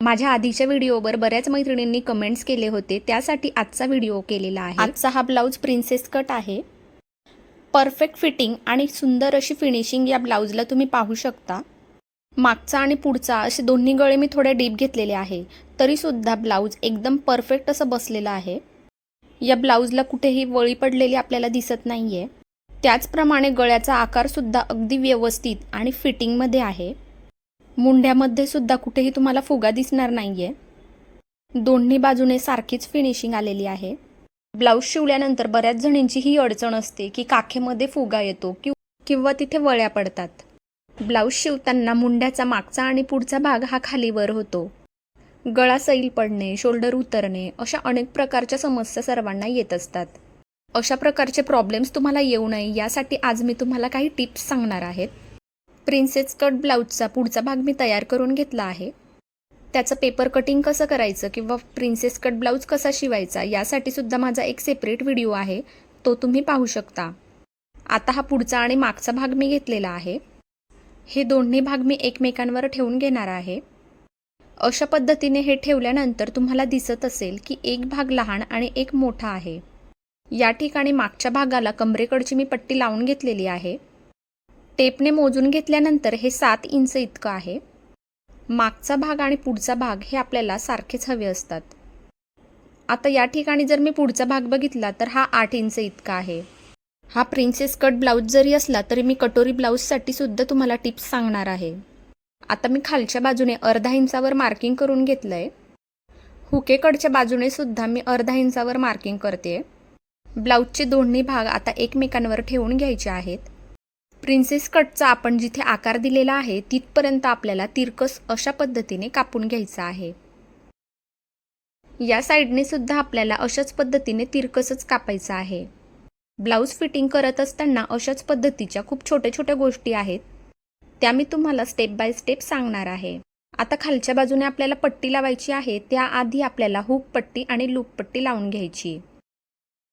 माझ्या आधीच्या व्हिडिओवर बऱ्याच मैत्रिणींनी कमेंट्स केले होते. त्यासाठी आजचा व्हिडिओ केलेला आहे. आजचा हा ब्लाऊज प्रिन्सेस कट आहे. परफेक्ट फिटिंग आणि सुंदर अशी फिनिशिंग या ब्लाऊजला तुम्ही पाहू शकता. मागचा आणि पुढचा असे दोन्ही गळे मी थोडे डीप घेतलेले आहे. तरीसुद्धा ब्लाऊज एकदम परफेक्ट असं बसलेलं आहे. या ब्लाऊजला कुठेही वळी पडलेली आपल्याला दिसत नाही आहे त्याचप्रमाणे गळ्याचा आकारसुद्धा अगदी व्यवस्थित आणि फिटिंगमध्ये आहे. मुंड्यामध्ये सुद्धा कुठेही तुम्हाला फुगा दिसणार नाही आहे दोन्ही बाजूने सारखीच फिनिशिंग आलेली आहे. ब्लाऊज शिवल्यानंतर बऱ्याच जणींची ही अडचण असते की काखेमध्ये फुगा येतो कि किंवा तिथे वळ्या पडतात. ब्लाऊज शिवताना मुंड्याचा मागचा आणि पुढचा भाग हा खालीवर होतो. गळा सैल पडणे शोल्डर उतरणे अशा अनेक प्रकारच्या समस्या सर्वांना येत असतात. अशा प्रकारचे प्रॉब्लेम्स तुम्हाला येऊ नये यासाठी आज मी तुम्हाला काही टिप्स सांगणार आहेत प्रिन्सेस कट ब्लाऊजचा पुढचा भाग मी तयार करून घेतला आहे. त्याचं पेपर कटिंग कसं करायचं किंवा प्रिन्सेस कट ब्लाऊज कसा शिवायचा यासाठी सुद्धा माझा एक सेपरेट व्हिडिओ आहे. तो तुम्ही पाहू शकता. आता हा पुढचा आणि मागचा भाग मी घेतलेला आहे. हे दोन्ही भाग मी एकमेकांवर ठेवून घेणार आहे. अशा पद्धतीने हे ठेवल्यानंतर तुम्हाला दिसत असेल की एक भाग लहान आणि एक मोठा आहे. या ठिकाणी मागच्या भागाला कमरेकडची मी पट्टी लावून घेतलेली आहे. टेपने मोजून घेतल्यानंतर हे सात इंच इतकं आहे. मागचा भाग आणि पुढचा भाग हे आपल्याला सारखेच हवे असतात. आता या ठिकाणी जर मी पुढचा भाग बघितला तर हा आठ इंच इतका आहे. हा प्रिन्सेस कट ब्लाऊज जरी असला तरी मी कटोरी ब्लाऊजसाठी सुद्धा तुम्हाला टिप्स सांगणार आहे. आता मी खालच्या बाजूने अर्धा इंचावर मार्किंग करून घेतलं आहे हुकेकडच्या बाजूने सुद्धा मी अर्धा इंचावर मार्किंग करते ब्लाऊजचे दोन्ही भाग आता एकमेकांवर ठेवून घ्यायचे आहेत. प्रिन्सेस कटचा आपण जिथे आकार दिलेला आहे तिथपर्यंत आपल्याला तिरकस अशा पद्धतीने कापून घ्यायचा आहे. या साईडने सुद्धा आपल्याला अशाच पद्धतीने तिरकसच कापायचं आहे. ब्लाऊज फिटिंग करत असताना अशाच पद्धतीच्या खूप छोट्या छोट्या गोष्टी आहेत. त्या मी तुम्हाला स्टेप बाय स्टेप सांगणार आहे. आता खालच्या बाजूने आपल्याला पट्टी लावायची आहे त्याआधी आपल्याला हुक पट्टी आणि लूप पट्टी लावून घ्यायची.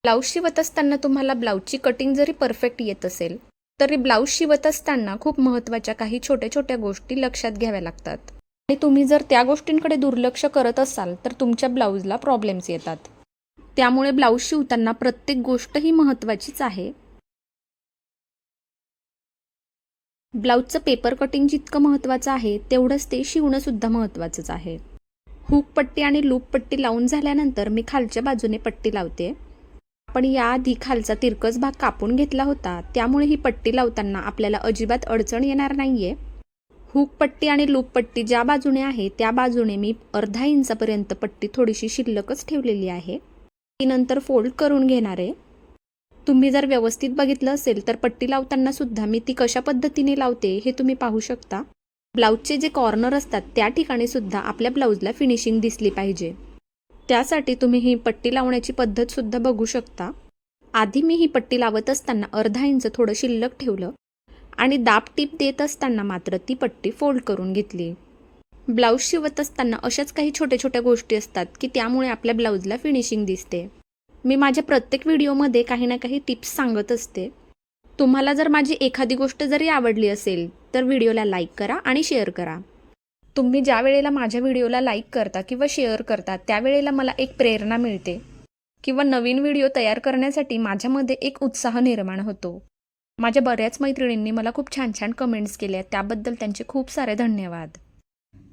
ब्लाऊज शिवत असताना तुम्हाला ब्लाऊजची कटिंग जरी परफेक्ट येत असेल तरी ब्लाऊज शिवत असताना खूप महत्त्वाच्या काही छोट्या छोट्या गोष्टी लक्षात घ्याव्या लागतात. आणि तुम्ही जर त्या गोष्टींकडे दुर्लक्ष करत असाल तर तुमच्या ब्लाऊजला प्रॉब्लेम्स येतात. त्यामुळे ब्लाऊज शिवताना प्रत्येक गोष्ट ही महत्त्वाचीच आहे. ब्लाऊजचं पेपर कटिंग जितकं महत्त्वाचं आहे तेवढंच ते शिवणं सुद्धा महत्त्वाचंच आहे. हुक पट्टी आणि लूप पट्टी लावून झाल्यानंतर मी खालच्या बाजूने पट्टी लावते. पण याआधी खालचा तिरकस भाग कापून घेतला होता. त्यामुळे ही पट्टी लावताना आपल्याला अजिबात अडचण येणार नाहीये. हुक पट्टी आणि लूप पट्टी ज्या बाजूने आहे त्या बाजूने मी अर्धा इंचापर्यंत पट्टी थोडीशी शिल्लकच ठेवलेली आहे. ती नंतर फोल्ड करून घेणार आहे. तुम्ही जर व्यवस्थित बघितलं असेल तर पट्टी लावताना सुद्धा मी ती कशा पद्धतीने लावते हे तुम्ही पाहू शकता. ब्लाऊजचे जे कॉर्नर असतात त्या ठिकाणी सुद्धा आपल्या ब्लाऊजला फिनिशिंग दिसली पाहिजे. त्यासाठी तुम्ही ही पट्टी लावण्याची पद्धतसुद्धा बघू शकता. आधी मी ही पट्टी लावत असताना अर्धा इंच थोडं शिल्लक ठेवलं आणि दाब टीप देत असताना मात्र ती पट्टी फोल्ड करून घेतली. ब्लाऊज शिवत असताना अशाच काही छोट्या छोट्या गोष्टी असतात की त्यामुळे आपल्या ब्लाऊजला फिनिशिंग दिसते. मी माझ्या प्रत्येक व्हिडिओमध्ये काही ना काही टिप्स सांगत असते. तुम्हाला जर माझी एखादी गोष्ट जरी आवडली असेल तर व्हिडिओला लाईक करा आणि शेअर करा. तुम्ही ज्या वेळेला माझ्या व्हिडिओला लाईक करता किंवा शेअर करता त्यावेळेला मला एक प्रेरणा मिळते किंवा नवीन व्हिडिओ तयार करण्यासाठी माझ्यामध्ये एक उत्साह निर्माण होतो. माझ्या बऱ्याच मैत्रिणींनी मला खूप छान छान कमेंट्स केल्या त्याबद्दल त्यांचे खूप सारे धन्यवाद.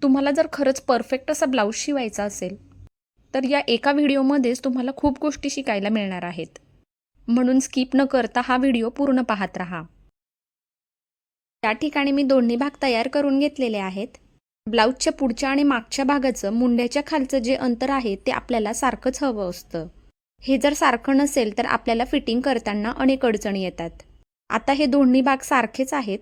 तुम्हाला जर खरंच परफेक्ट असा ब्लाऊज शिवायचा असेल तर या एका व्हिडिओमध्येच तुम्हाला खूप गोष्टी शिकायला मिळणार आहेत. म्हणून स्किप न करता हा व्हिडिओ पूर्ण पाहत राहा. त्या ठिकाणी मी दोन्ही भाग तयार करून घेतलेले आहेत. ब्लाऊजच्या पुढच्या आणि मागच्या भागाचं मुंड्याच्या खालचं जे अंतर आहे ते आपल्याला सारखंच हवं असतं. हे जर सारखं नसेल तर आपल्याला फिटिंग करताना अनेक अडचणी येतात. आता हे दोन्ही भाग सारखेच आहेत.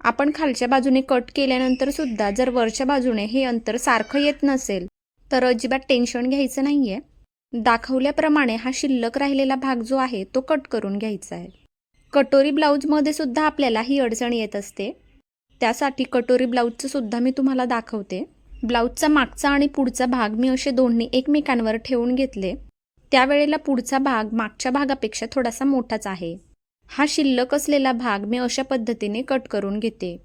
आपण खालच्या बाजूने कट केल्यानंतर सुद्धा जर वरच्या बाजूने हे अंतर सारखं येत नसेल तर अजिबात टेन्शन घ्यायचं नाही आहे दाखवल्याप्रमाणे हा शिल्लक राहिलेला भाग जो आहे तो कट करून घ्यायचा आहे. कटोरी ब्लाऊजमध्ये सुद्धा आपल्याला ही अडचण येत असते. त्यासाठी कटोरी ब्लाऊजचं सुद्धा मी तुम्हाला दाखवते. ब्लाऊजचा मागचा आणि पुढचा भाग मी असे दोन्ही एकमेकांवर ठेवून घेतले. त्यावेळेला पुढचा भाग मागच्या भागापेक्षा थोडासा मोठाच आहे. हा शिल्लक असलेला भाग मी अशा पद्धतीने कट करून घेते.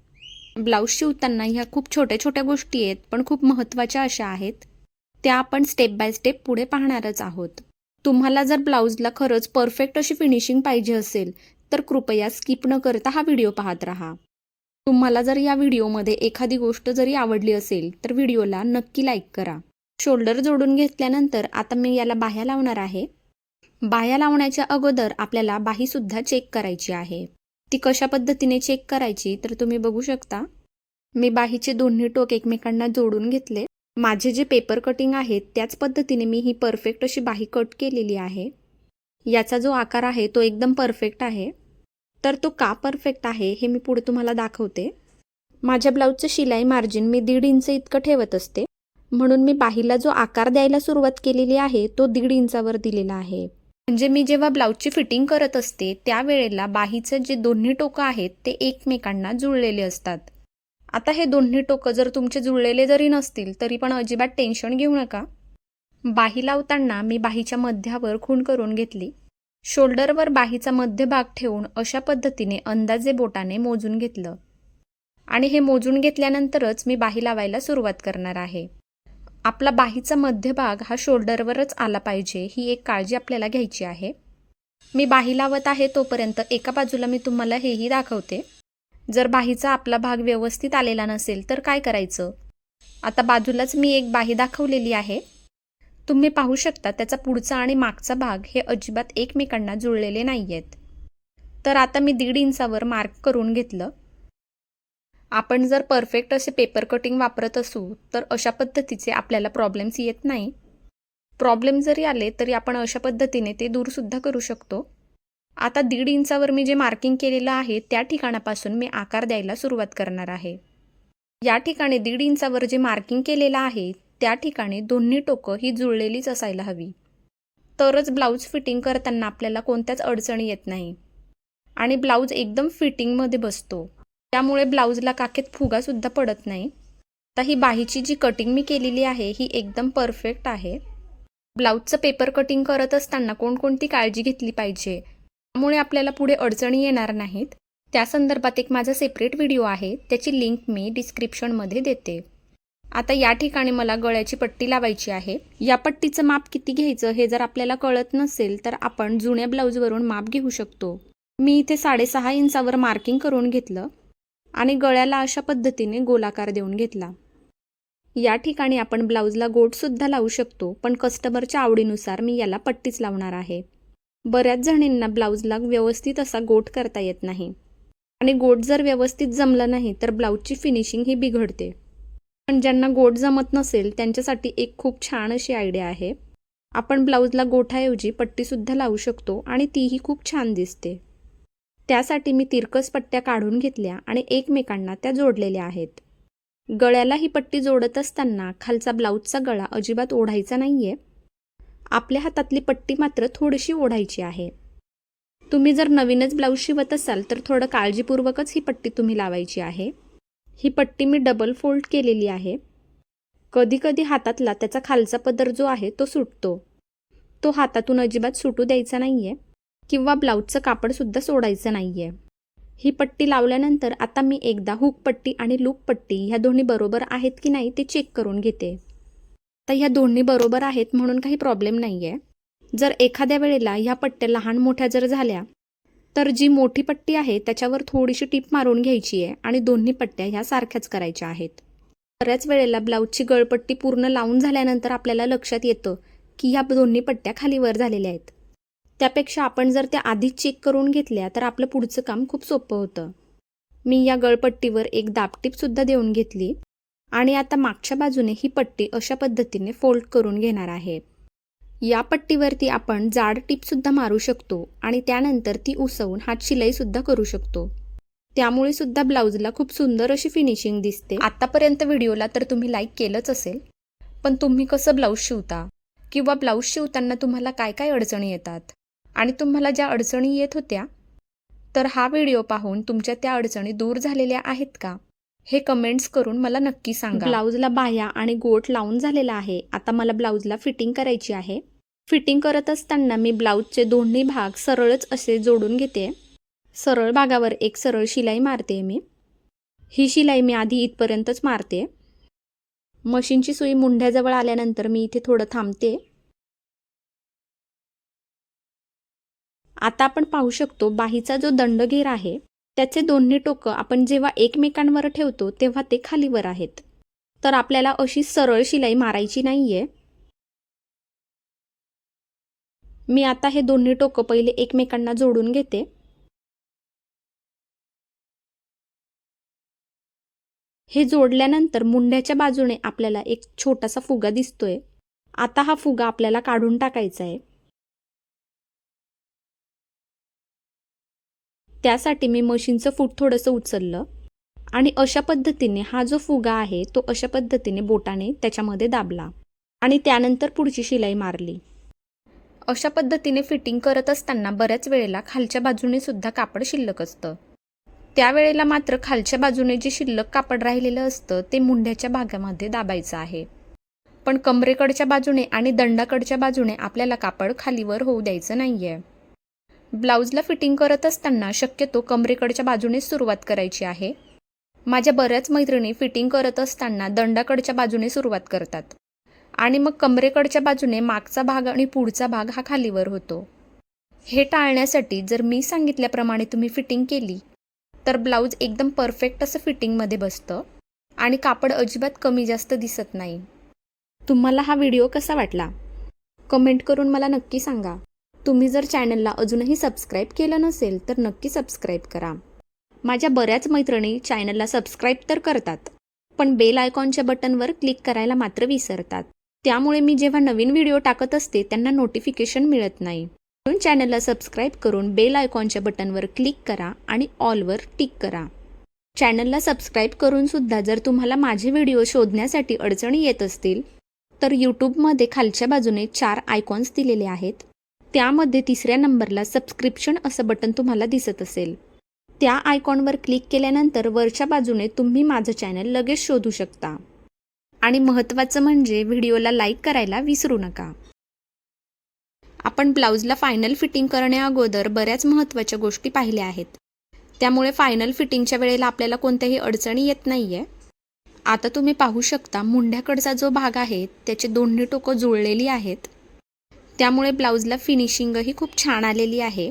ब्लाऊज शिवताना ह्या खूप छोट्या छोट्या गोष्टी आहेत पण खूप महत्त्वाच्या अशा आहेत. त्या आपण स्टेप बाय स्टेप पुढे पाहणारच आहोत. तुम्हाला जर ब्लाऊजला खरंच परफेक्ट अशी फिनिशिंग पाहिजे असेल तर कृपया स्किप न करता हा व्हिडिओ पाहत राहा. तुम्हाला जर या व्हिडिओमध्ये एखादी गोष्ट जरी आवडली असेल तर व्हिडिओला नक्की लाईक करा. शोल्डर जोडून घेतल्यानंतर आता मी याला बाह्या लावणार आहे. बाह्या लावण्याच्या अगोदर आपल्याला बाहीसुद्धा चेक करायची आहे. ती कशा पद्धतीने चेक करायची तर तुम्ही बघू शकता. मी बाहीचे दोन्ही टोक एकमेकांना जोडून घेतले. माझे जे पेपर कटिंग आहे त्याच पद्धतीने मी ही परफेक्ट अशी बाही कट केलेली आहे. याचा जो आकार आहे तो एकदम परफेक्ट आहे. तर तो का परफेक्ट आहे हे मी पुढे तुम्हाला दाखवते. माझ्या ब्लाऊजचं शिलाई मार्जिन मी दीड इंच इतकं ठेवत असते. म्हणून मी बाहीला जो आकार द्यायला सुरुवात केलेली आहे तो दीड इंचावर दिलेला आहे. म्हणजे मी जेव्हा ब्लाऊजची फिटिंग करत असते त्यावेळेला बाहीचं जे दोन्ही टोकं आहेत ते एकमेकांना जुळलेले असतात. आता हे दोन्ही टोकं जर तुमचे जुळलेले जरी नसतील तरी पण अजिबात टेन्शन घेऊ नका. बाही लावताना मी बाहीच्या मध्यावर खूण करून घेतली. शोल्डरवर बाहीचा मध्यभाग ठेवून अशा पद्धतीने अंदाजे बोटाने मोजून घेतलं. आणि हे मोजून घेतल्यानंतरच मी बाही लावायला सुरुवात करणार आहे. आपला बाहीचा मध्यभाग हा शोल्डरवरच आला पाहिजे ही एक काळजी आपल्याला घ्यायची आहे. मी बाही लावत आहे तोपर्यंत एका बाजूला मी तुम्हाला हेही दाखवते. जर बाहीचा आपला भाग व्यवस्थित आलेला नसेल तर काय करायचं? आता बाजूलाच मी एक बाही दाखवलेली आहे. तुम्ही पाहू शकता त्याचा पुढचा आणि मागचा भाग हे अजिबात एकमेकांना जुळलेले नाही आहेत तर आता मी दीड इंचावर मार्क करून घेतलं. आपण जर परफेक्ट असे पेपर कटिंग वापरत असू तर अशा पद्धतीचे आपल्याला प्रॉब्लेम्स येत नाही. प्रॉब्लेम जरी आले तरी आपण अशा पद्धतीने ते दूरसुद्धा करू शकतो. आता दीड इंचावर मी जे मार्किंग केलेलं आहे त्या ठिकाणापासून मी आकार द्यायला सुरुवात करणार आहे. या ठिकाणी दीड इंचावर जे मार्किंग केलेलं आहे त्या ठिकाणी दोन्ही टोकं ही जुळलेलीच असायला हवी. तरच ब्लाऊज फिटिंग करताना आपल्याला कोणत्याच अडचणी येत नाही. आणि ब्लाऊज एकदम फिटिंगमध्ये बसतो. त्यामुळे ब्लाऊजला काखेत फुगासुद्धा पडत नाही. आता ही बाहीची जी कटिंग मी केलेली आहे ही एकदम परफेक्ट आहे. ब्लाऊजचं पेपर कटिंग करत असताना कोणकोणती काळजी घेतली पाहिजे? त्यामुळे आपल्याला पुढे अडचणी येणार नाहीत. त्या संदर्भात एक माझा सेपरेट व्हिडिओ आहे. त्याची लिंक मी डिस्क्रिप्शनमध्ये देते. आता या ठिकाणी मला गळ्याची पट्टी लावायची आहे. या पट्टीचं माप किती घ्यायचं हे जर आपल्याला कळत नसेल तर आपण जुन्या ब्लाऊजवरून माप घेऊ शकतो. मी इथे साडेसहा इंचावर मार्किंग करून घेतलं आणि गळ्याला अशा पद्धतीने गोलाकार देऊन घेतला. या ठिकाणी आपण ब्लाऊजला गोटसुद्धा लावू शकतो पण कस्टमरच्या आवडीनुसार मी याला पट्टीच लावणार आहे. बऱ्याच जणींना ब्लाऊजला व्यवस्थित असा गोट करता येत नाही. आणि गोट जर व्यवस्थित जमलं नाही तर ब्लाऊजची फिनिशिंग ही बिघडते. पण ज्यांना गोट जमत नसेल त्यांच्यासाठी एक खूप छान अशी आयडिया आहे. आपण ब्लाऊजला गोठाऐवजी पट्टीसुद्धा लावू शकतो आणि तीही खूप छान दिसते. त्यासाठी मी तिरकस पट्ट्या काढून घेतल्या आणि एकमेकांना त्या जोडलेल्या आहेत. गळ्याला ही पट्टी जोडत असताना खालचा ब्लाऊजचा गळा अजिबात ओढायचा नाही आहे आपल्या हातातली पट्टी मात्र थोडीशी ओढायची आहे. तुम्ही जर नवीनच ब्लाऊज शिवत असाल तर थोडं काळजीपूर्वकच ही पट्टी तुम्ही लावायची आहे. ही पट्टी मी डबल फोल्ड केलेली आहे. कधीकधी हातातला त्याचा खालचा पदर जो आहे तो सुटतो. तो हातातून अजिबात सुटू द्यायचा नाही आहे किंवा ब्लाऊजचं कापडसुद्धा सोडायचं नाही आहे ही पट्टी लावल्यानंतर आता मी एकदा हुक पट्टी आणि लूप पट्टी ह्या दोन्ही बरोबर आहेत की नाही ते चेक करून घेते. तर ह्या दोन्ही बरोबर आहेत म्हणून काही प्रॉब्लेम नाही आहे जर एखाद्या वेळेला ह्या पट्ट्या लहान मोठ्या जर झाल्या तर जी मोठी पट्टी आहे त्याच्यावर थोडीशी टीप मारून घ्यायची आहे आणि दोन्ही पट्ट्या ह्या सारख्याच करायच्या आहेत. बऱ्याच वेळेला ब्लाऊजची गळपट्टी पूर्ण लावून झाल्यानंतर आपल्याला लक्षात येतं की ह्या दोन्ही पट्ट्या खालीवर झालेल्या आहेत. त्यापेक्षा आपण जर त्या आधीच चेक करून घेतल्या तर आपलं पुढचं काम खूप सोपं होतं. मी या गळपट्टीवर एक दाबटीपसुद्धा देऊन घेतली आणि आता मागच्या बाजूने ही पट्टी अशा पद्धतीने फोल्ड करून घेणार आहे. या पट्टीवरती आपण जाड टीपसुद्धा मारू शकतो आणि त्यानंतर ती उसवून हात शिलाईसुद्धा करू शकतो. त्यामुळे सुद्धा ब्लाऊजला खूप सुंदर अशी फिनिशिंग दिसते. आतापर्यंत व्हिडिओला तर तुम्ही लाईक केलंच असेल पण तुम्ही कसं ब्लाऊज शिवता? किंवा ब्लाऊज शिवताना तुम्हाला काय काय अडचणी येतात? आणि तुम्हाला ज्या अडचणी येत होत्या तर हा व्हिडिओ पाहून तुमच्या त्या अडचणी दूर झालेल्या आहेत का? हे कमेंट्स करून मला नक्की सांगा. ब्लाऊजला बाह्या आणि गोट लावून झालेला आहे. आता मला ब्लाऊजला फिटिंग करायची आहे. फिटिंग करत असताना मी ब्लाऊजचे दोन्ही भाग सरळच असे जोडून घेते. सरळ भागावर एक सरळ शिलाई मारते मी. ही शिलाई मी आधी इथपर्यंतच मारते. मशीनची सुई मुंढ्याजवळ आल्यानंतर मी इथे थोडं थांबते. आता आपण पाहू शकतो बाहीचा जो दंडघेर आहे त्याचे दोन्ही टोकं आपण जेव्हा एकमेकांवर ठेवतो तेव्हा ते खालीवर आहेत. तर आपल्याला अशी सरळ शिलाई मारायची नाहीये. मी आता हे दोन्ही टोकं पहिले एकमेकांना जोडून घेते. हे जोडल्यानंतर मुंड्याच्या बाजूने आपल्याला एक छोटासा फुगा दिसतोय. आता हा फुगा आपल्याला काढून टाकायचा आहे. त्यासाठी मी मशीनचं फूट थोडंसं उचललं. आणि अशा पद्धतीने हा जो फुगा आहे तो अशा पद्धतीने बोटाने त्याच्यामध्ये दाबला. आणि त्यानंतर पुढची शिलाई मारली. अशा पद्धतीने फिटिंग करत असताना बऱ्याच वेळेला खालच्या बाजूने सुद्धा कापड शिल्लक असतं. त्यावेळेला मात्र खालच्या बाजूने जे शिल्लक कापड राहिलेलं असतं ते मुंड्याच्या भागामध्ये दाबायचं आहे. पण कमरेकडच्या बाजूने आणि दंडाकडच्या बाजूने आपल्याला कापड खालीवर होऊ द्यायचं नाही आहे ब्लाऊजला फिटिंग करत असताना शक्यतो कमरेकडच्या बाजूनेच सुरुवात करायची आहे. माझ्या बऱ्याच मैत्रिणी फिटिंग करत असताना दंडाकडच्या बाजूने सुरुवात करतात. आणि मग कमरेकडच्या बाजूने मागचा भाग आणि पुढचा भाग हा खालीवर होतो. हे टाळण्यासाठी जर मी सांगितल्याप्रमाणे तुम्ही फिटिंग केली तर ब्लाऊज एकदम परफेक्ट असं फिटिंगमध्ये बसतं आणि कापड अजिबात कमी जास्त दिसत नाही. तुम्हाला हा व्हिडिओ कसा वाटला? कमेंट करून मला नक्की सांगा. तुम्ही जर चॅनलला अजूनही सबस्क्राईब केलं नसेल तर नक्की सबस्क्राईब करा. माझ्या बऱ्याच मैत्रिणी चॅनलला सबस्क्राईब तर करतात पण बेल आयकॉनच्या बटनवर क्लिक करायला मात्र विसरतात. त्यामुळे मी जेव्हा नवीन व्हिडिओ टाकत असते त्यांना नोटिफिकेशन मिळत नाही. म्हणून चॅनलला सबस्क्राईब करून बेल आयकॉनच्या बटनवर क्लिक करा आणि ऑलवर टिक करा. चॅनलला सबस्क्राईब करून सुद्धा जर तुम्हाला माझे व्हिडिओ शोधण्यासाठी अडचणी येत असतील तर यूट्यूबमध्ये खालच्या बाजूने चार आयकॉन्स दिलेले आहेत. त्यामध्ये तिसऱ्या नंबरला सबस्क्रिप्शन असं बटन तुम्हाला दिसत असेल. त्या आयकॉनवर क्लिक केल्यानंतर वरच्या बाजूने तुम्ही माझं चॅनल लगेच शोधू शकता. आणि महत्त्वाचं म्हणजे व्हिडिओला लाईक करायला विसरू नका. आपण ब्लाऊजला फायनल फिटिंग करण्याअगोदर बऱ्याच महत्त्वाच्या गोष्टी पाहिल्या आहेत. त्यामुळे फायनल फिटिंगच्या वेळेला आपल्याला कोणत्याही अडचणी येत नाही आहे आता तुम्ही पाहू शकता मुंढ्याकडचा जो भाग आहे त्याचे दोन्ही टोकं जुळलेली आहेत. त्यामुळे ब्लाऊजला फिनिशिंगही खूप छान आलेली आहे.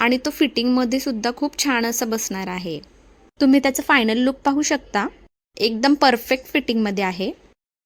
आणि तो फिटिंगमध्ये सुद्धा खूप छान असं बसणार आहे. तुम्ही त्याचं फायनल लुक पाहू शकता. एकदम परफेक्ट फिटिंगमध्ये आहे.